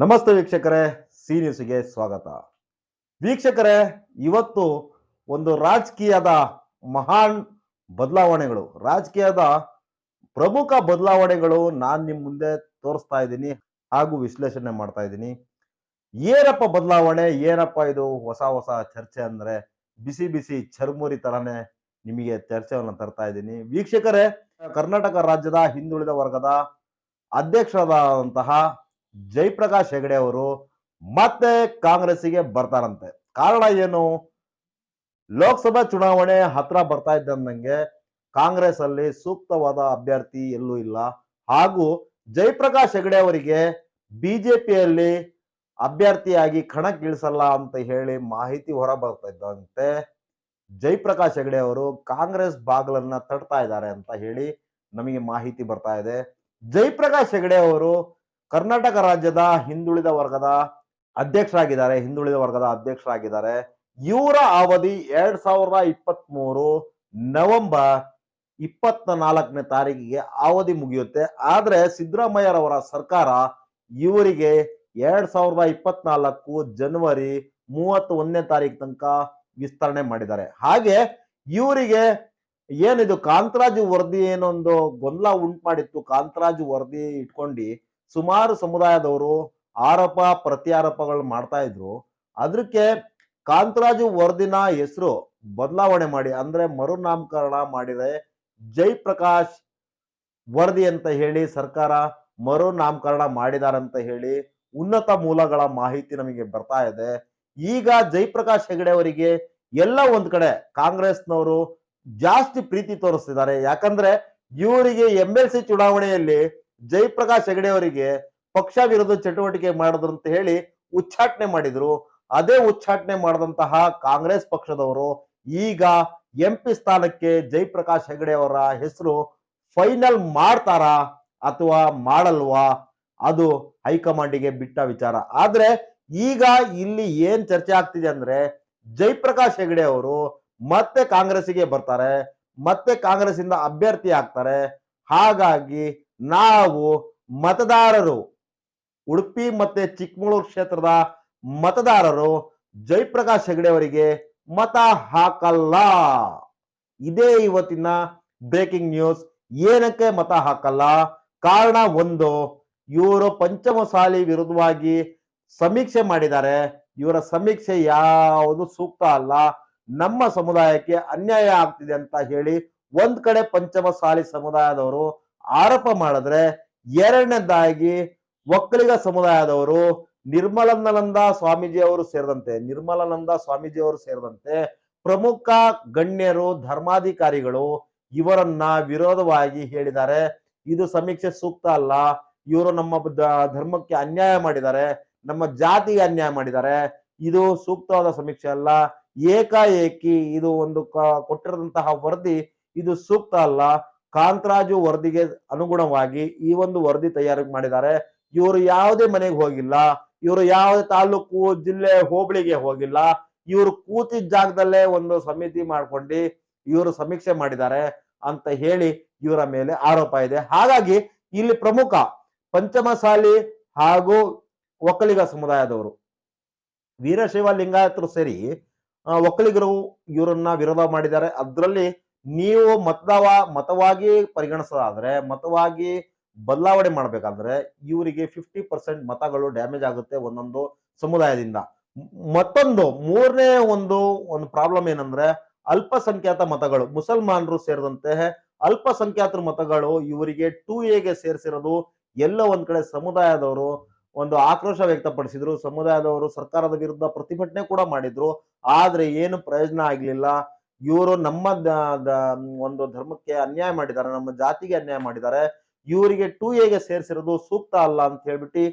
ನಮಸ್ತೆ ವೀಕ್ಷಕರೇ, ಸಿ ನ್ಯೂಸ್ಗೆ ಸ್ವಾಗತ. ವೀಕ್ಷಕರೇ, ಇವತ್ತು ಒಂದು ರಾಜಕೀಯದ ಮಹಾನ್ ಬದಲಾವಣೆಗಳು. ರಾಜಕೀಯದ ಪ್ರಮುಖ ಬದಲಾವಣೆಗಳು ನಾನು ನಿಮ್ಮ ಮುಂದೆ ತೋರಿಸ್ತಾ ಇದ್ದೀನಿ ಹಾಗೂ ವಿಶ್ಲೇಷಣೆ ಮಾಡ್ತಾ ಇದ್ದೀನಿ. ಏನಪ್ಪ ಬದಲಾವಣೆ, ಏನಪ್ಪ ಇದು ಹೊಸ ಹೊಸ ಚರ್ಚೆ ಅಂದ್ರೆ ಬಿಸಿ ಬಿಸಿ ಚರ್ಮುರಿ ತರನೇ ನಿಮಗೆ ಚರ್ಚೆಯನ್ನು ತರ್ತಾ ಇದ್ದೀನಿ. ವೀಕ್ಷಕರೇ, ಕರ್ನಾಟಕ ರಾಜ್ಯದ ಹಿಂದುಳಿದ ವರ್ಗದ ಅಧ್ಯಕ್ಷರಾದಂತಹ ಜಯಪ್ರಕಾಶ್ ಹೆಗಡೆ ಅವರು ಮತ್ತೆ ಕಾಂಗ್ರೆಸ್ಸಿಗೆ ಬರ್ತಾರಂತೆ. ಕಾರಣ ಏನು? ಲೋಕಸಭಾ ಚುನಾವಣೆ ಹತ್ರ ಬರ್ತಾ ಇದ್ದಂಗೆ ಕಾಂಗ್ರೆಸ್ ಅಲ್ಲಿ ಸೂಕ್ತವಾದ ಅಭ್ಯರ್ಥಿ ಎಲ್ಲೂ ಇಲ್ಲ. ಹಾಗೂ ಜಯಪ್ರಕಾಶ್ ಹೆಗಡೆ ಅವರಿಗೆ ಬಿಜೆಪಿಯಲ್ಲಿ ಅಭ್ಯರ್ಥಿಯಾಗಿ ಕಣಕ್ಕಿಳಿಸಲ್ಲ ಅಂತ ಹೇಳಿ ಮಾಹಿತಿ ಹೊರ ಬರ್ತಾ ಇದ್ದಂತೆ ಜಯಪ್ರಕಾಶ್ ಹೆಗಡೆ ಅವರು ಕಾಂಗ್ರೆಸ್ ಬಾಗಿಲನ್ನ ತಡ್ತಾ ಇದ್ದಾರೆ ಅಂತ ಹೇಳಿ ನಮಗೆ ಮಾಹಿತಿ ಬರ್ತಾ ಇದೆ. ಜಯಪ್ರಕಾಶ್ ಹೆಗಡೆ ಅವರು ಕರ್ನಾಟಕ ರಾಜ್ಯದ ಹಿಂದುಳಿದ ವರ್ಗದ ಅಧ್ಯಕ್ಷರಾಗಿದ್ದಾರೆ, ಹಿಂದುಳಿದ ವರ್ಗದ ಅಧ್ಯಕ್ಷರಾಗಿದ್ದಾರೆ. ಇವರ ಅವಧಿ ಎರಡ್ ಸಾವಿರದ ಇಪ್ಪತ್ತ್ ಮೂರು ನವೆಂಬರ್ ಇಪ್ಪತ್ತ ನಾಲ್ಕನೇ ತಾರೀಕಿಗೆ ಅವಧಿ ಮುಗಿಯುತ್ತೆ. ಆದ್ರೆ ಸಿದ್ದರಾಮಯ್ಯರವರ ಸರ್ಕಾರ ಇವರಿಗೆ ಎರಡ್ ಸಾವಿರದ ಇಪ್ಪತ್ನಾಲ್ಕು ಜನವರಿ ಮೂವತ್ತ ಒಂದನೇ ತಾರೀಕು ತನಕ ವಿಸ್ತರಣೆ ಮಾಡಿದ್ದಾರೆ. ಹಾಗೆ ಇವರಿಗೆ ಏನಿದು ಕಾಂತರಾಜು ವರದಿ ಏನೊಂದು ಗೊಂದಲ ಉಂಟು ಮಾಡಿತ್ತು, ಕಾಂತರಾಜು ವರದಿ ಇಟ್ಕೊಂಡು ಸುಮಾರು ಸಮುದಾಯದವರು ಆರೋಪ ಪ್ರತ್ಯಾರೋಪಗಳು ಮಾಡ್ತಾ ಇದ್ರು. ಅದಕ್ಕೆ ಕಾಂತರಾಜು ವರದಿನ ಹೆಸರು ಬದಲಾವಣೆ ಮಾಡಿ, ಅಂದ್ರೆ ಮರುನಾಮಕರಣ ಮಾಡಿದರೆ ಜೈಪ್ರಕಾಶ್ ವರದಿ ಅಂತ ಹೇಳಿ ಸರ್ಕಾರ ಮರುನಾಮಕರಣ ಮಾಡಿದಾರಂತ ಹೇಳಿ ಉನ್ನತ ಮೂಲಗಳ ಮಾಹಿತಿ ನಮಗೆ ಬರ್ತಾ ಇದೆ. ಈಗ ಜೈಪ್ರಕಾಶ್ ಹೆಗಡೆ ಅವರಿಗೆ ಎಲ್ಲ ಒಂದ್ ಕಡೆ ಕಾಂಗ್ರೆಸ್ನವರು ಜಾಸ್ತಿ ಪ್ರೀತಿ ತೋರಿಸ್ತಿದ್ದಾರೆ. ಯಾಕಂದ್ರೆ ಇವರಿಗೆ ಎಂ ಎಲ್ ಸಿ ಚುನಾವಣೆಯಲ್ಲಿ ಜಯಪ್ರಕಾಶ್ ಹೆಗಡೆ ಅವರಿಗೆ ಪಕ್ಷ ವಿರೋಧ ಚಟುವಟಿಕೆ ಮಾಡಿದ್ರು ಅಂತ ಹೇಳಿ ಉಚ್ಚಾಟನೆ ಮಾಡಿದ್ರು. ಅದೇ ಉಚ್ಚಾಟನೆ ಮಾಡಿದಂತಹ ಕಾಂಗ್ರೆಸ್ ಪಕ್ಷದವರು ಈಗ ಎಂ ಪಿ ಸ್ಥಾನಕ್ಕೆ ಜಯಪ್ರಕಾಶ್ ಹೆಗಡೆ ಅವರ ಹೆಸರು ಫೈನಲ್ ಮಾಡ್ತಾರಾ ಅಥವಾ ಮಾಡಲ್ವಾ? ಅದು ಹೈಕಮಾಂಡಿಗೆ ಬಿಟ್ಟ ವಿಚಾರ. ಆದ್ರೆ ಈಗ ಇಲ್ಲಿ ಏನ್ ಚರ್ಚೆ ಆಗ್ತಿದೆ ಅಂದ್ರೆ ಜಯಪ್ರಕಾಶ್ ಹೆಗಡೆ ಅವರು ಮತ್ತೆ ಕಾಂಗ್ರೆಸ್ಸಿಗೆ ಬರ್ತಾರೆ, ಮತ್ತೆ ಕಾಂಗ್ರೆಸ್ ಇಂದ ಅಭ್ಯರ್ಥಿ ಆಗ್ತಾರೆ. ಹಾಗಾಗಿ ನಾವು ಮತದಾರರು, ಉಡುಪಿ ಮತ್ತೆ ಚಿಕ್ಕಮಗಳೂರು ಕ್ಷೇತ್ರದ ಮತದಾರರು ಜಯಪ್ರಕಾಶ್ ಹೆಗಡೆ ಅವರಿಗೆ ಮತ ಹಾಕಲ್ಲ. ಇದೇ ಇವತ್ತಿನ ಬ್ರೇಕಿಂಗ್ ನ್ಯೂಸ್ ಏನಕ್ಕೆ ಮತ ಹಾಕಲ್ಲ? ಕಾರಣ ಒಂದು, ಇವರು ಪಂಚಮಸಾಲಿ ವಿರುದ್ಧವಾಗಿ ಸಮೀಕ್ಷೆ ಮಾಡಿದ್ದಾರೆ. ಇವರ ಸಮೀಕ್ಷೆ ಯಾವುದು ಸೂಕ್ತ ಅಲ್ಲ? ನಮ್ಮ ಸಮುದಾಯಕ್ಕೆ ಅನ್ಯಾಯ ಆಗ್ತಿದೆ ಅಂತ ಹೇಳಿ ಒಂದ್ ಕಡೆ ಪಂಚಮಸಾಲಿ ಸಮುದಾಯದವರು ಆರೋಪ ಮಾಡಿದ್ರೆ ಎರಡನೇದಾಗಿ ಒಕ್ಕಲಿಗ ಸಮುದಾಯದವರು ನಿರ್ಮಲಾನಂದ ಸ್ವಾಮೀಜಿ ಅವರು ಸೇರಿದಂತೆ, ನಿರ್ಮಲಾನಂದ ಸ್ವಾಮೀಜಿ ಅವರು ಸೇರಿದಂತೆ ಪ್ರಮುಖ ಗಣ್ಯರು, ಧರ್ಮಾಧಿಕಾರಿಗಳು ಇವರನ್ನ ವಿರೋಧವಾಗಿ ಹೇಳಿದ್ದಾರೆ. ಇದು ಸಮೀಕ್ಷೆ ಸೂಕ್ತ ಅಲ್ಲ. ಇವರು ನಮ್ಮ ಧರ್ಮಕ್ಕೆ ಅನ್ಯಾಯ ಮಾಡಿದ್ದಾರೆ. ನಮ್ಮ ಜಾತಿಗೆ ಅನ್ಯಾಯ ಮಾಡಿದ್ದಾರೆ. ಇದು ಸೂಕ್ತವಾದ ಸಮೀಕ್ಷೆ ಅಲ್ಲ. ಏಕಾಏಕಿ ಇದು ಒಂದು ಕೊಟ್ಟಿರೋದಂತಹ ವರದಿ ಇದು ಸೂಕ್ತ ಅಲ್ಲ. ಕಾಂತರಾಜು ವರದಿಗೆ ಅನುಗುಣವಾಗಿ ಈ ಒಂದು ವರದಿ ತಯಾರಿ ಮಾಡಿದ್ದಾರೆ ಇವರು ಯಾವುದೇ ಮನೆಗೆ ಹೋಗಿಲ್ಲ. ಇವರು ಯಾವುದೇ ತಾಲೂಕು, ಜಿಲ್ಲೆ, ಹೋಬಳಿಗೆ ಹೋಗಿಲ್ಲ. ಇವರು ಕೂತಿದ್ದ ಜಾಗದಲ್ಲೇ ಒಂದು ಸಮಿತಿ ಮಾಡ್ಕೊಂಡು ಇವರು ಸಮೀಕ್ಷೆ ಮಾಡಿದ್ದಾರೆ ಅಂತ ಹೇಳಿ ಇವರ ಮೇಲೆ ಆರೋಪ ಇದೆ. ಹಾಗಾಗಿ ಇಲ್ಲಿ ಪ್ರಮುಖ ಪಂಚಮಸಾಲಿ ಹಾಗೂ ಒಕ್ಕಲಿಗ ಸಮುದಾಯದವರು, ವೀರಶೈವ ಲಿಂಗಾಯತರು ಸೇರಿ ಒಕ್ಕಲಿಗರು ಇವರನ್ನ ವಿರೋಧ ಮಾಡಿದ್ದಾರೆ. ಅದರಲ್ಲಿ ನೀವು ಮತದಾವ, ಮತವಾಗಿ ಪರಿಗಣಿಸೋದಾದ್ರೆ ಮತವಾಗಿ ಬದಲಾವಣೆ ಮಾಡಬೇಕಾದ್ರೆ ಇವರಿಗೆ ಫಿಫ್ಟಿ ಪರ್ಸೆಂಟ್ ಮತಗಳು ಡ್ಯಾಮೇಜ್ ಆಗುತ್ತೆ ಒಂದೊಂದು ಸಮುದಾಯದಿಂದ. ಮತ್ತೊಂದು, ಮೂರನೇ ಒಂದು ಒಂದು ಪ್ರಾಬ್ಲಮ್ ಏನಂದ್ರೆ ಅಲ್ಪಸಂಖ್ಯಾತ ಮತಗಳು, ಮುಸಲ್ಮಾನರು ಸೇರಿದಂತೆ ಅಲ್ಪಸಂಖ್ಯಾತರ ಮತಗಳು ಇವರಿಗೆ ಟೂ ಎಗೆ ಸೇರಿಸಿರೋದು ಎಲ್ಲ ಒಂದ್ ಕಡೆ ಸಮುದಾಯದವರು ಒಂದು ಆಕ್ರೋಶ ವ್ಯಕ್ತಪಡಿಸಿದ್ರು, ಸಮುದಾಯದವರು ಸರ್ಕಾರದ ವಿರುದ್ಧ ಪ್ರತಿಭಟನೆ ಕೂಡ ಮಾಡಿದ್ರು, ಆದ್ರೆ ಏನು ಪ್ರಯೋಜನ ಆಗ್ಲಿಲ್ಲ. ಇವರು ನಮ್ಮ ಒಂದು ಧರ್ಮಕ್ಕೆ ಅನ್ಯಾಯ ಮಾಡಿದ್ದಾರೆ, ನಮ್ಮ ಜಾತಿಗೆ ಅನ್ಯಾಯ ಮಾಡಿದ್ದಾರೆ. ಇವರಿಗೆ ಟೂ ಎಗೆ ಸೇರಿಸಿರೋದು ಸೂಕ್ತ ಅಲ್ಲ ಅಂತ ಹೇಳ್ಬಿಟ್ಟು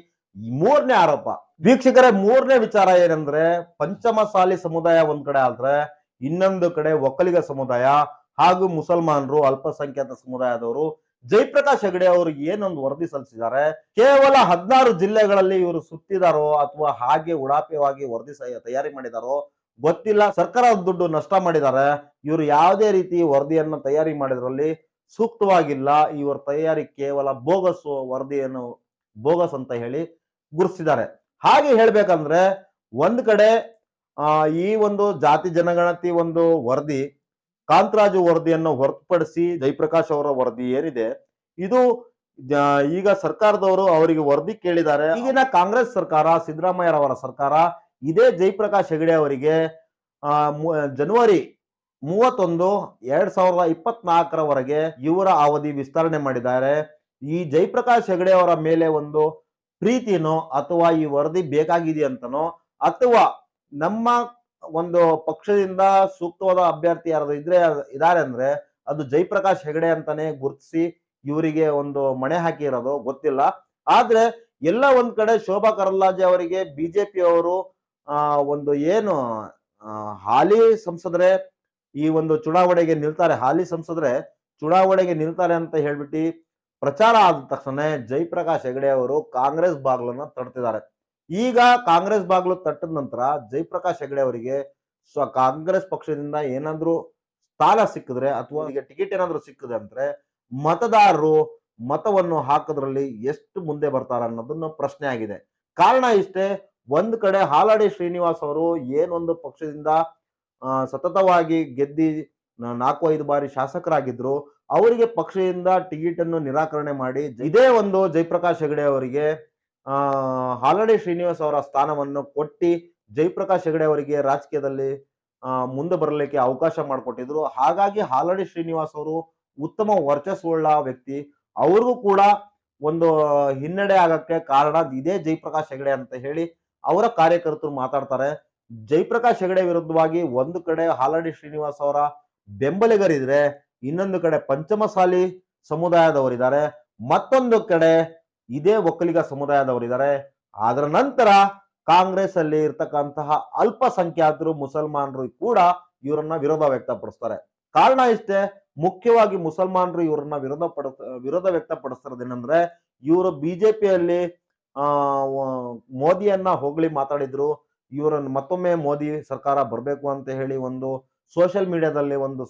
ಮೂರನೇ ಆರೋಪ. ವೀಕ್ಷಕರೇ, ಮೂರನೇ ವಿಚಾರ ಏನಂದ್ರೆ, ಪಂಚಮಸಾಲಿ ಸಮುದಾಯ ಒಂದ್ ಕಡೆ ಆದ್ರೆ, ಇನ್ನೊಂದು ಕಡೆ ಒಕ್ಕಲಿಗ ಸಮುದಾಯ ಹಾಗೂ ಮುಸಲ್ಮಾನರು, ಅಲ್ಪಸಂಖ್ಯಾತ ಸಮುದಾಯದವರು ಜಯಪ್ರಕಾಶ್ ಹೆಗಡೆ ಅವರು ಏನೊಂದು ವರದಿ ಸಲ್ಲಿಸಿದ್ದಾರೆ, ಕೇವಲ ಹದಿನಾರು ಜಿಲ್ಲೆಗಳಲ್ಲಿ ಇವರು ಸುತ್ತಿದಾರೋ ಅಥವಾ ಹಾಗೆ ಉಡಾಪ್ಯವಾಗಿ ವರದಿ ತಯಾರಿ ಮಾಡಿದಾರೋ ಗೊತ್ತಿಲ್ಲ. ಸರ್ಕಾರ ದುಡ್ಡು ನಷ್ಟ ಮಾಡಿದ್ದಾರೆ ಇವರು ಯಾವುದೇ ರೀತಿ ವರದಿಯನ್ನು ತಯಾರಿ ಮಾಡಿದ್ರಲ್ಲಿ ಸೂಕ್ತವಾಗಿಲ್ಲ. ಇವರ ತಯಾರಿ ಕೇವಲ ಬೋಗಸ್ ವರದಿಯನ್ನು ಬೋಗಸ್ ಅಂತ ಹೇಳಿ ಗುರುತಿಸಿದ್ದಾರೆ. ಹಾಗೆ ಹೇಳ್ಬೇಕಂದ್ರೆ ಒಂದ್ ಕಡೆ ಈ ಒಂದು ಜಾತಿ ಜನಗಣತಿ ಒಂದು ವರದಿ, ಕಾಂತರಾಜು ವರದಿಯನ್ನು ಹೊರತುಪಡಿಸಿ ಜಯಪ್ರಕಾಶ್ ಅವರ ವರದಿ ಏನಿದೆ, ಇದು ಈಗ ಸರ್ಕಾರದವರು ಅವರಿಗೆ ವರದಿ ಕೇಳಿದ್ದಾರೆ. ಈಗಿನ ಕಾಂಗ್ರೆಸ್ ಸರ್ಕಾರ ಸಿದ್ದರಾಮಯ್ಯರವರ ಸರ್ಕಾರ ಇದೇ ಜಯಪ್ರಕಾಶ್ ಹೆಗಡೆ ಅವರಿಗೆ ಜನವರಿ ಮೂವತ್ತೊಂದು ಎರಡ್ ಸಾವಿರದ ಇಪ್ಪತ್ನಾಲ್ಕರವರೆಗೆ ಇವರ ಅವಧಿ ವಿಸ್ತರಣೆ ಮಾಡಿದ್ದಾರೆ. ಈ ಜಯಪ್ರಕಾಶ್ ಹೆಗಡೆ ಅವರ ಮೇಲೆ ಒಂದು ಪ್ರೀತಿನೋ ಅಥವಾ ಈ ವರದಿ ಬೇಕಾಗಿದೆಯಂತನೋ ಅಥವಾ ನಮ್ಮ ಒಂದು ಪಕ್ಷದಿಂದ ಸೂಕ್ತವಾದ ಅಭ್ಯರ್ಥಿ ಯಾರು ಇದ್ರೆ ಇದಾರೆ ಅಂದ್ರೆ ಅದು ಜಯಪ್ರಕಾಶ್ ಹೆಗಡೆ ಅಂತಾನೆ ಗುರುತಿಸಿ ಇವರಿಗೆ ಒಂದು ಮಣೆ ಹಾಕಿರೋದು ಗೊತ್ತಿಲ್ಲ. ಆದ್ರೆ ಎಲ್ಲ ಒಂದ್ ಕಡೆ ಶೋಭಾ ಕರಂದ್ಲಾಜೆ ಅವರಿಗೆ ಬಿಜೆಪಿ ಅವರು ಒಂದು ಏನು ಹಾಲಿ ಸಂಸದರೇ ಈ ಒಂದು ಚುನಾವಣೆಗೆ ನಿಲ್ತಾರೆ. ಹಾಲಿ ಸಂಸದರೆ ಚುನಾವಣೆಗೆ ನಿಲ್ತಾರೆ ಅಂತ ಹೇಳ್ಬಿಟ್ಟು ಪ್ರಚಾರ ಆದ ತಕ್ಷಣ ಜಯಪ್ರಕಾಶ್ ಹೆಗಡೆ ಅವರು ಕಾಂಗ್ರೆಸ್ ಬಾಗ್ಲನ್ನ ತಡ್ತಿದ್ದಾರೆ ಈಗ ಕಾಂಗ್ರೆಸ್ ಬಾಗ್ಲು ತಟ್ಟದ ನಂತರ ಜಯಪ್ರಕಾಶ್ ಹೆಗಡೆ ಅವರಿಗೆ ಸ್ವ ಕಾಂಗ್ರೆಸ್ ಪಕ್ಷದಿಂದ ಏನಾದ್ರೂ ಸ್ಥಾನ ಸಿಕ್ಕಿದ್ರೆ ಅಥವಾ ಈಗ ಟಿಕೆಟ್ ಏನಾದ್ರೂ ಸಿಕ್ಕಿದೆ ಅಂದ್ರೆ ಮತದಾರರು ಮತವನ್ನು ಹಾಕೋದ್ರಲ್ಲಿ ಎಷ್ಟು ಮುಂದೆ ಬರ್ತಾರ ಅನ್ನೋದನ್ನ ಪ್ರಶ್ನೆ ಆಗಿದೆ. ಕಾರಣ ಇಷ್ಟೇ ಒಂದ್ ಕಡೆ ಹಾಲಾಡಿ ಶ್ರೀನಿವಾಸ್ ಅವರು ಏನೊಂದು ಪಕ್ಷದಿಂದ ಸತತವಾಗಿ ಗೆದ್ದಿ ನಾಲ್ಕು, ಐದು ಬಾರಿ ಶಾಸಕರಾಗಿದ್ರು, ಅವರಿಗೆ ಪಕ್ಷದಿಂದ ಟಿಕೆಟ್ ಅನ್ನು ನಿರಾಕರಣೆ ಮಾಡಿ, ಇದೇ ಒಂದು ಜಯಪ್ರಕಾಶ್ ಹೆಗಡೆ ಅವರಿಗೆ, ಆ, ಹಾಲಡಿ ಶ್ರೀನಿವಾಸ್ ಅವರ ಸ್ಥಾನವನ್ನು ಕೊಟ್ಟಿ ಜಯಪ್ರಕಾಶ್ ಹೆಗಡೆ ಅವರಿಗೆ ರಾಜಕೀಯದಲ್ಲಿ ಮುಂದೆ ಬರಲಿಕ್ಕೆ ಅವಕಾಶ ಮಾಡಿಕೊಟ್ಟಿದ್ರು. ಹಾಗಾಗಿ ಹಾಲಡಿ ಶ್ರೀನಿವಾಸ್ ಅವರು ಉತ್ತಮ ವರ್ಚಸ್ಸುಳ್ಳ ವ್ಯಕ್ತಿ. ಅವ್ರಿಗೂ ಕೂಡ ಒಂದು ಹಿನ್ನಡೆ ಆಗಕ್ಕೆ ಕಾರಣ ಇದೇ ಜಯಪ್ರಕಾಶ್ ಹೆಗಡೆ ಅಂತ ಹೇಳಿ ಅವರ ಕಾರ್ಯಕರ್ತರು ಮಾತಾಡ್ತಾರೆ. ಜಯಪ್ರಕಾಶ್ ಹೆಗಡೆ ವಿರುದ್ಧವಾಗಿ ಒಂದು ಕಡೆ ಹಾಲಡಿ ಶ್ರೀನಿವಾಸ್ ಅವರ ಬೆಂಬಲಿಗರಿದ್ರೆ ಇನ್ನೊಂದು ಕಡೆ ಪಂಚಮಸಾಲಿ ಸಮುದಾಯದವರಿದ್ದಾರೆ. ಮತ್ತೊಂದು ಕಡೆ ಇದೇ ಒಕ್ಕಲಿಗ ಸಮುದಾಯದವರಿದ್ದಾರೆ. ಅದರ ನಂತರ ಕಾಂಗ್ರೆಸ್ ಅಲ್ಲಿ ಇರ್ತಕ್ಕಂತಹ ಅಲ್ಪಸಂಖ್ಯಾತರು, ಮುಸಲ್ಮಾನರು ಕೂಡ ಇವರನ್ನ ವಿರೋಧ ವ್ಯಕ್ತಪಡಿಸ್ತಾರೆ. ಕಾರಣ ಇಷ್ಟೇ, ಮುಖ್ಯವಾಗಿ ಮುಸಲ್ಮಾನರು ಇವರನ್ನ ವಿರೋಧ ಪಡ ವಿರೋಧ ವ್ಯಕ್ತಪಡಿಸ್ತಾರದೇನಂದ್ರೆ ಇವರು ಬಿಜೆಪಿಯಲ್ಲಿ ಮೋದಿಯನ್ನ ಹೋಗಲಿ ಮಾತಾಡಿದ್ರು, ಇವರನ್ನು ಮತ್ತೊಮ್ಮೆ ಮೋದಿ ಸರ್ಕಾರ ಬರಬೇಕು ಅಂತ ಹೇಳಿ ಒಂದು ಸೋಷಿಯಲ್ ಮೀಡಿಯಾದಲ್ಲಿ ಒಂದು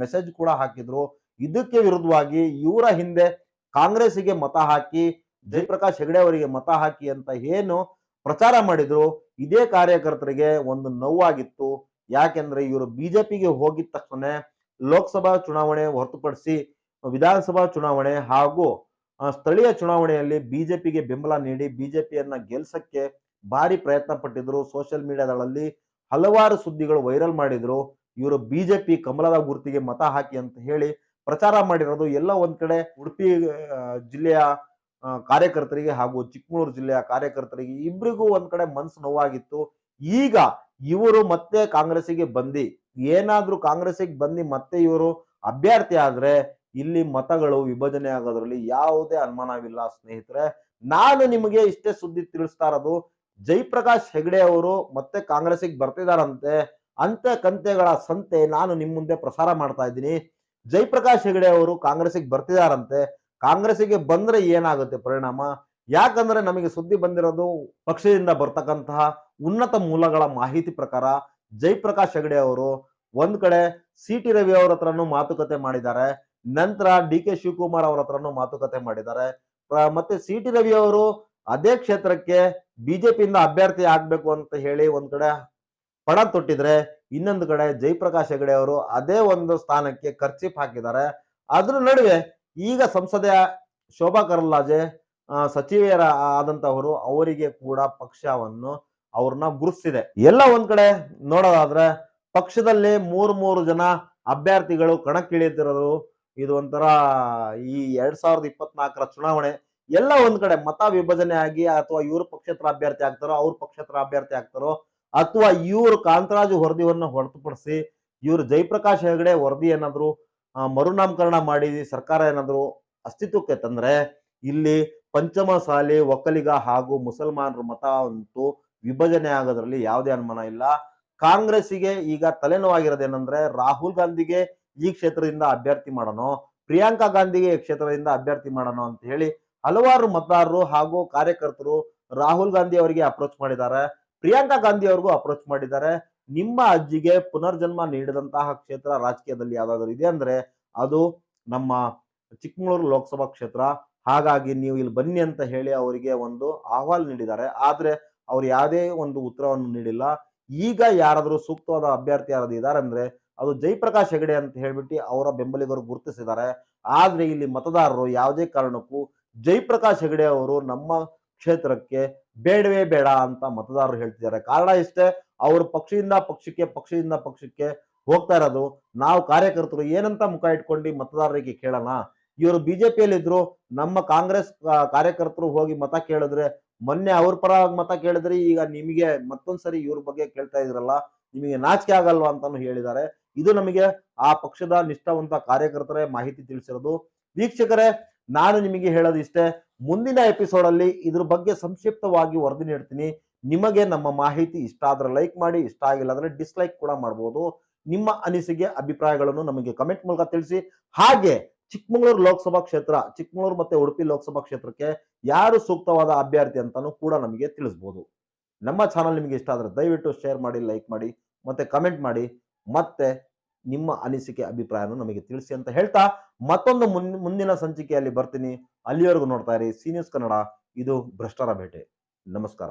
ಮೆಸೇಜ್ ಕೂಡ ಹಾಕಿದ್ರು. ಇದಕ್ಕೆ ವಿರುದ್ಧವಾಗಿ ಇವರ ಹಿಂದೆ ಕಾಂಗ್ರೆಸ್ಗೆ ಮತ ಹಾಕಿ, ಜಯಪ್ರಕಾಶ್ ಹೆಗಡೆ ಅವರಿಗೆ ಮತ ಹಾಕಿ ಅಂತ ಏನು ಪ್ರಚಾರ ಮಾಡಿದ್ರು, ಇದೇ ಕಾರ್ಯಕರ್ತರಿಗೆ ಒಂದು ನೋವಾಗಿತ್ತು. ಯಾಕೆಂದ್ರೆ ಇವರು ಬಿಜೆಪಿಗೆ ಹೋಗಿದ ತಕ್ಷಣ ಲೋಕಸಭಾ ಚುನಾವಣೆ ಹೊರತುಪಡಿಸಿ ವಿಧಾನಸಭಾ ಚುನಾವಣೆ ಹಾಗೂ ಸ್ಥಳೀಯ ಚುನಾವಣೆಯಲ್ಲಿ ಬಿಜೆಪಿಗೆ ಬೆಂಬಲ ನೀಡಿ ಬಿಜೆಪಿಯನ್ನ ಗೆಲ್ಸಕ್ಕೆ ಭಾರಿ ಪ್ರಯತ್ನ ಪಟ್ಟಿದ್ರು. ಸೋಷಿಯಲ್ ಮೀಡಿಯಾದಲ್ಲಿ ಹಲವಾರು ಸುದ್ದಿಗಳು ವೈರಲ್ ಮಾಡಿದ್ರು. ಇವರು ಬಿಜೆಪಿ ಕಮಲದ ಗುರುತಿಗೆ ಮತ ಹಾಕಿ ಅಂತ ಹೇಳಿ ಪ್ರಚಾರ ಮಾಡಿರೋದು ಎಲ್ಲ ಒಂದ್ ಕಡೆ ಉಡುಪಿ ಜಿಲ್ಲೆಯ ಕಾರ್ಯಕರ್ತರಿಗೆ ಹಾಗೂ ಚಿಕ್ಕಮಗಳೂರು ಜಿಲ್ಲೆಯ ಕಾರ್ಯಕರ್ತರಿಗೆ ಇಬ್ರಿಗೂ ಒಂದ್ ಕಡೆ ಮನ್ಸು ನೋವಾಗಿತ್ತು. ಈಗ ಇವರು ಮತ್ತೆ ಕಾಂಗ್ರೆಸ್ಸಿಗೆ ಬಂದಿ. ಏನಾದ್ರೂ ಕಾಂಗ್ರೆಸ್ಸಿಗೆ ಬಂದು ಮತ್ತೆ ಇವರು ಅಭ್ಯರ್ಥಿ ಆದ್ರೆ ಇಲ್ಲಿ ಮತಗಳು ವಿಭಜನೆ ಆಗೋದ್ರಲ್ಲಿ ಯಾವುದೇ ಅನುಮಾನವಿಲ್ಲ ಸ್ನೇಹಿತರೆ. ನಾನು ನಿಮಗೆ ಇಷ್ಟೇ ಸುದ್ದಿ ತಿಳಿಸ್ತಾ ಇರೋದು, ಜೈಪ್ರಕಾಶ್ ಹೆಗಡೆ ಅವರು ಮತ್ತೆ ಕಾಂಗ್ರೆಸ್ಸಿಗೆ ಬರ್ತಿದಾರಂತೆ ಅಂತೆ ಕಂತೆಗಳ ಸಂತೆ ನಾನು ನಿಮ್ಮ ಮುಂದೆ ಪ್ರಸಾರ ಮಾಡ್ತಾ ಇದ್ದೀನಿ. ಜೈಪ್ರಕಾಶ್ ಹೆಗಡೆ ಅವರು ಕಾಂಗ್ರೆಸ್ಸಿಗೆ ಬರ್ತಿದಾರಂತೆ, ಕಾಂಗ್ರೆಸ್ಸಿಗೆ ಬಂದ್ರೆ ಏನಾಗುತ್ತೆ ಪರಿಣಾಮ? ಯಾಕಂದ್ರೆ ನಮಗೆ ಸುದ್ದಿ ಬಂದಿರೋದು ಪಕ್ಷದಿಂದ ಬರ್ತಕ್ಕಂತಹ ಉನ್ನತ ಮೂಲಗಳ ಮಾಹಿತಿ ಪ್ರಕಾರ ಜೈಪ್ರಕಾಶ್ ಹೆಗಡೆ ಅವರು ಒಂದ್ ಕಡೆ ಸಿ ಟಿ ರವಿ ಅವ್ರ ಹತ್ರನೂ ಮಾತುಕತೆ ಮಾಡಿದ್ದಾರೆ ನಂತರ ಡಿ ಕೆ ಶಿವಕುಮಾರ್ ಅವರ ಹತ್ರನೂ ಮಾತುಕತೆ ಮಾಡಿದ್ದಾರೆ. ಮತ್ತೆ ಸಿ ಟಿ ರವಿ ಅವರು ಅದೇ ಕ್ಷೇತ್ರಕ್ಕೆ ಬಿಜೆಪಿಯಿಂದ ಅಭ್ಯರ್ಥಿ ಆಗ್ಬೇಕು ಅಂತ ಹೇಳಿ ಒಂದ್ ಕಡೆ ಪಣ ತೊಟ್ಟಿದ್ರೆ ಇನ್ನೊಂದು ಕಡೆ ಜಯಪ್ರಕಾಶ್ ಹೆಗಡೆ ಅವರು ಅದೇ ಒಂದು ಸ್ಥಾನಕ್ಕೆ ಖರ್ಚಿಪ್ ಹಾಕಿದ್ದಾರೆ. ಅದ್ರ ನಡುವೆ ಈಗ ಸಂಸದೆಯ ಶೋಭಾ ಕರಲ್ಲಾಜೆ ಆ, ಸಚಿವೆಯರ ಆದಂತವರು ಅವರಿಗೆ ಕೂಡ ಪಕ್ಷವನ್ನು ಅವ್ರನ್ನ ಗುರುತಿಸಿದೆ. ಎಲ್ಲ ಒಂದ್ ಕಡೆ ನೋಡೋದಾದ್ರೆ ಪಕ್ಷದಲ್ಲಿ ಮೂರು ಮೂರು ಜನ ಅಭ್ಯರ್ಥಿಗಳು ಕಣಕ್ಕಿಳಿಯುತ್ತಿರೋದು ಇದು ಒಂಥರ ಈ ಎರಡ್ ಸಾವಿರದ ಇಪ್ಪತ್ನಾಲ್ಕರ ಚುನಾವಣೆ. ಎಲ್ಲ ಒಂದ್ ಕಡೆ ಮತ ವಿಭಜನೆ ಆಗಿ ಅಥವಾ ಇವ್ರ ಪಕ್ಷೇತರ ಅಭ್ಯರ್ಥಿ ಆಗ್ತಾರೋ, ಅವ್ರ ಪಕ್ಷೇತರ ಅಭ್ಯರ್ಥಿ ಆಗ್ತಾರೋ, ಅಥವಾ ಇವ್ರ ಕಾಂತರಾಜು ವರದಿಯನ್ನ ಹೊರತುಪಡಿಸಿ ಇವರು ಜಯಪ್ರಕಾಶ್ ಹೆಗಡೆ ವರದಿ ಏನಾದ್ರು ಮರುನಾಮಕರಣ ಮಾಡಿ ಸರ್ಕಾರ ಏನಾದ್ರು ಅಸ್ತಿತ್ವಕ್ಕೆ ತಂದ್ರೆ ಇಲ್ಲಿ ಪಂಚಮ ಸಾಲಿ, ಒಕ್ಕಲಿಗ ಹಾಗೂ ಮುಸಲ್ಮಾನರ ಮತ ಅಂತೂ ವಿಭಜನೆ ಆಗೋದ್ರಲ್ಲಿ ಯಾವುದೇ ಅನುಮಾನ ಇಲ್ಲ. ಕಾಂಗ್ರೆಸ್ಸಿಗೆ ಈಗ ತಲೆನೋವಾಗಿರೋದೇನಂದ್ರೆ ರಾಹುಲ್ ಗಾಂಧಿಗೆ ಈ ಕ್ಷೇತ್ರದಿಂದ ಅಭ್ಯರ್ಥಿ ಮಾಡೋಣ, ಪ್ರಿಯಾಂಕಾ ಗಾಂಧಿಗೆ ಈ ಕ್ಷೇತ್ರದಿಂದ ಅಭ್ಯರ್ಥಿ ಮಾಡೋಣ ಅಂತ ಹೇಳಿ ಹಲವಾರು ಮತದಾರರು ಹಾಗೂ ಕಾರ್ಯಕರ್ತರು ರಾಹುಲ್ ಗಾಂಧಿ ಅವರಿಗೆ ಅಪ್ರೋಚ್ ಮಾಡಿದ್ದಾರೆ. ಪ್ರಿಯಾಂಕಾ ಗಾಂಧಿ ಅವ್ರಿಗೂ ಅಪ್ರೋಚ್ ಮಾಡಿದ್ದಾರೆ. ನಿಮ್ಮ ಅಜ್ಜಿಗೆ ಪುನರ್ಜನ್ಮ ನೀಡಿದಂತಹ ಕ್ಷೇತ್ರ ರಾಜಕೀಯದಲ್ಲಿ ಯಾವ್ದಾದ್ರು ಇದೆ ಅಂದ್ರೆ ಅದು ನಮ್ಮ ಚಿಕ್ಕಮಗಳೂರು ಲೋಕಸಭಾ ಕ್ಷೇತ್ರ. ಹಾಗಾಗಿ ನೀವು ಇಲ್ಲಿ ಬನ್ನಿ ಅಂತ ಹೇಳಿ ಅವರಿಗೆ ಒಂದು ಅಹವಾಲು ನೀಡಿದ್ದಾರೆ. ಆದ್ರೆ ಅವ್ರು ಯಾವುದೇ ಒಂದು ಉತ್ತರವನ್ನು ನೀಡಿಲ್ಲ. ಈಗ ಯಾರಾದರೂ ಸೂಕ್ತವಾದ ಅಭ್ಯರ್ಥಿ ಯಾರಾದ್ರು ಇದಾರೆ ಅಂದ್ರೆ ಅದು ಜಯಪ್ರಕಾಶ್ ಹೆಗಡೆ ಅಂತ ಹೇಳ್ಬಿಟ್ಟು ಅವರ ಬೆಂಬಲಿಗರು ಗುರುತಿಸಿದ್ದಾರೆ. ಆದರೆ ಇಲ್ಲಿ ಮತದಾರರು ಯಾವುದೇ ಕಾರಣಕ್ಕೂ ಜಯಪ್ರಕಾಶ್ ಹೆಗಡೆ ಅವರು ನಮ್ಮ ಕ್ಷೇತ್ರಕ್ಕೆ ಬೇಡವೇ ಬೇಡ ಅಂತ ಮತದಾರರು ಹೇಳ್ತಿದ್ದಾರೆ. ಕಾರಣ ಇಷ್ಟೇ, ಅವರು ಪಕ್ಷದಿಂದ ಪಕ್ಷಕ್ಕೆ ಪಕ್ಷದಿಂದ ಪಕ್ಷಕ್ಕೆ ಹೋಗ್ತಾ ಇರೋದು. ನಾವು ಕಾರ್ಯಕರ್ತರು ಏನಂತ ಮುಖ ಇಟ್ಕೊಂಡು ಮತದಾರರಿಗೆ ಕೇಳೋಣ? ಇವರು ಬಿಜೆಪಿಯಲ್ಲಿ ಇದ್ರು ನಮ್ಮ ಕಾಂಗ್ರೆಸ್ ಕಾರ್ಯಕರ್ತರು ಹೋಗಿ ಮತ ಕೇಳಿದ್ರೆ, ಮೊನ್ನೆ ಅವ್ರ ಪರವಾಗಿ ಮತ ಕೇಳಿದ್ರೆ ಈಗ ನಿಮಗೆ ಮತ್ತೊಂದ್ಸರಿ ಇವ್ರ ಬಗ್ಗೆ ಕೇಳ್ತಾ ಇದ್ರಲ್ಲ, ನಿಮಗೆ ನಾಚಿಕೆ ಆಗಲ್ವಾ ಅಂತಾನು ಹೇಳಿದ್ದಾರೆ. ಇದು ನಮಗೆ ಆ ಪಕ್ಷದ ನಿಷ್ಠಾವಂತ ಕಾರ್ಯಕರ್ತರೇ ಮಾಹಿತಿ ತಿಳಿಸಿರೋದು. ವೀಕ್ಷಕರೇ, ನಾನು ನಿಮಗೆ ಹೇಳೋದು ಇಷ್ಟೇ, ಮುಂದಿನ ಎಪಿಸೋಡ್ ಅಲ್ಲಿ ಇದ್ರ ಬಗ್ಗೆ ಸಂಕ್ಷಿಪ್ತವಾಗಿ ವರದಿ ನೀಡ್ತೀನಿ. ನಿಮಗೆ ನಮ್ಮ ಮಾಹಿತಿ ಇಷ್ಟ ಆದ್ರೆ ಲೈಕ್ ಮಾಡಿ, ಇಷ್ಟ ಆಗಿಲ್ಲ ಅಂದ್ರೆ ಡಿಸ್ಲೈಕ್ ಕೂಡ ಮಾಡಬಹುದು ನಿಮ್ಮ ಅನಿಸಿಕೆ, ಅಭಿಪ್ರಾಯಗಳನ್ನು ನಮಗೆ ಕಮೆಂಟ್ ಮೂಲಕ ತಿಳಿಸಿ. ಹಾಗೆ ಚಿಕ್ಕಮಗಳೂರು ಲೋಕಸಭಾ ಕ್ಷೇತ್ರ, ಚಿಕ್ಕಮಗಳೂರು ಮತ್ತೆ ಉಡುಪಿ ಲೋಕಸಭಾ ಕ್ಷೇತ್ರಕ್ಕೆ ಯಾರು ಸೂಕ್ತವಾದ ಅಭ್ಯರ್ಥಿ ಅಂತಾನು ಕೂಡ ನಮಗೆ ತಿಳಿಸ್ಬೋದು. ನಮ್ಮ ಚಾನಲ್ ನಿಮಗೆ ಇಷ್ಟ ಆದ್ರೆ ದಯವಿಟ್ಟು ಶೇರ್ ಮಾಡಿ ಲೈಕ್ ಮಾಡಿ, ಮತ್ತೆ ಕಮೆಂಟ್ ಮಾಡಿ. ಮತ್ತೆ ನಿಮ್ಮ ಅನಿಸಿಕೆ ಅಭಿಪ್ರಾಯವನ್ನು ನಮಗೆ ತಿಳಿಸಿ ಅಂತ ಹೇಳ್ತಾ ಮತ್ತೊಂದು ಮುಂದಿನ ಸಂಚಿಕೆಯಲ್ಲಿ ಬರ್ತೀನಿ. ಅಲ್ಲಿವರೆಗೂ ನೋಡ್ತಾ ಇರಿ. C news Kannada. ಇದು ಭ್ರಷ್ಟರ ಭೇಟೆ ನಮಸ್ಕಾರ.